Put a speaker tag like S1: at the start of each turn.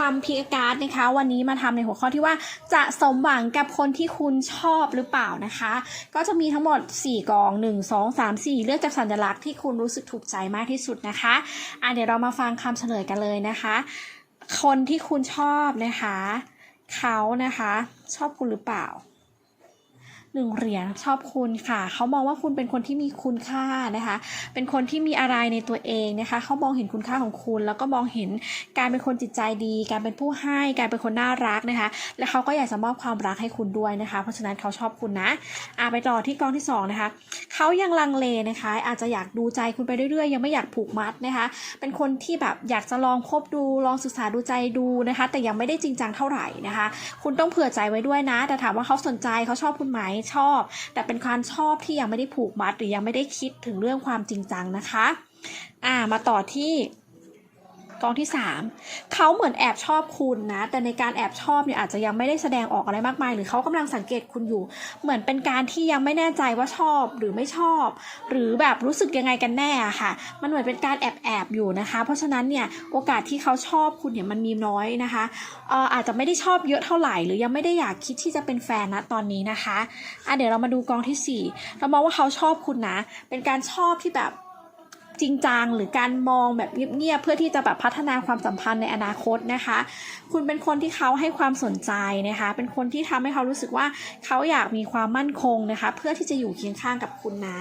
S1: ทำพิกการ์ดนะคะ วันนี้มาทำในหัวข้อที่ว่าจะสมหวังกับคนที่คุณชอบหรือเปล่านะคะ ก็จะมีทั้งหมด 4กอง 1 2 3 4 เลือกจากสัญลักษณ์ที่คุณรู้สึกถูกใจมากที่สุดนะคะอะเดี๋ยวเรามาฟังคำเฉลยกันเลยนะคะ คนที่คุณชอบนะคะ เขานะคะ ชอบคุณหรือเปล่า หนึ่งเหรียญชอบคุณค่ะ เขามองว่าคุณเป็นคนที่มีคุณค่านะคะ เป็นคนที่มีอะไรในตัวเองนะคะ เขามองเห็นคุณค่าของคุณ แล้วก็มองเห็นการเป็นคนจิตใจดี การเป็นผู้ให้การเป็นคนน่ารักนะคะ และเขาก็อยากจะมอบความรักให้คุณด้วยนะคะ เพราะฉะนั้นเขาชอบคุณนะอะไปต่อที่กองที่สองนะคะเขายังลังเลนะคะ อาจจะอยากดูใจคุณไปเรื่อยๆ ยังไม่อยากผูกมัดนะคะ เป็นคนที่แบบอยากจะลองคบดูลองศึกษาดูใจดูนะคะ แต่ยังไม่ได้จริงจังเท่าไหร่นะคะ คุณต้องเผื่อใจไว้ด้วยนะ แต่ถามว่าเขาสนใจเขาชอบคุณไหมชอบ แต่เป็นความชอบที่ยังไม่ได้ผูกมัดหรือยังไม่ได้คิดถึงเรื่องความจริงจังนะคะ อ่ามาต่อที่ กองที่ 3 เขาเหมือนแอบชอบคุณนะ แต่ในการแอบชอบเนี่ยอาจจะยังไม่ได้แสดงออกอะไรมากมาย หรือเขากำลังสังเกตคุณอยู่ เหมือนเป็นการที่ยังไม่แน่ใจว่าชอบหรือไม่ชอบ หรือแบบรู้สึกยังไงกันแน่ค่ะ มันเหมือนเป็นการแอบแอบๆอยู่นะคะ เพราะฉะนั้นเนี่ยโอกาสที่เขาชอบคุณเนี่ยมันมีน้อยนะคะอออาจจะไม่ได้ชอบเยอะเท่าไหร่ หรือยังไม่ได้อยากคิดที่จะเป็นแฟนนะตอนนี้นะคะอะเดี๋ยวเรามาดูกองที่ 4 เรามองว่าเขาชอบคุณนะ เป็นการชอบที่แบบ จริงจังหรือการมองแบบเงียบๆเพื่อที่จะแบบพัฒนาความสัมพันธ์ในอนาคตนะคะ คุณเป็นคนที่เขาให้ความสนใจนะคะ เป็นคนที่ทำให้เขารู้สึกว่าเขาอยากมีความมั่นคงนะคะ เพื่อที่จะอยู่เคียงข้างกับคุณนะ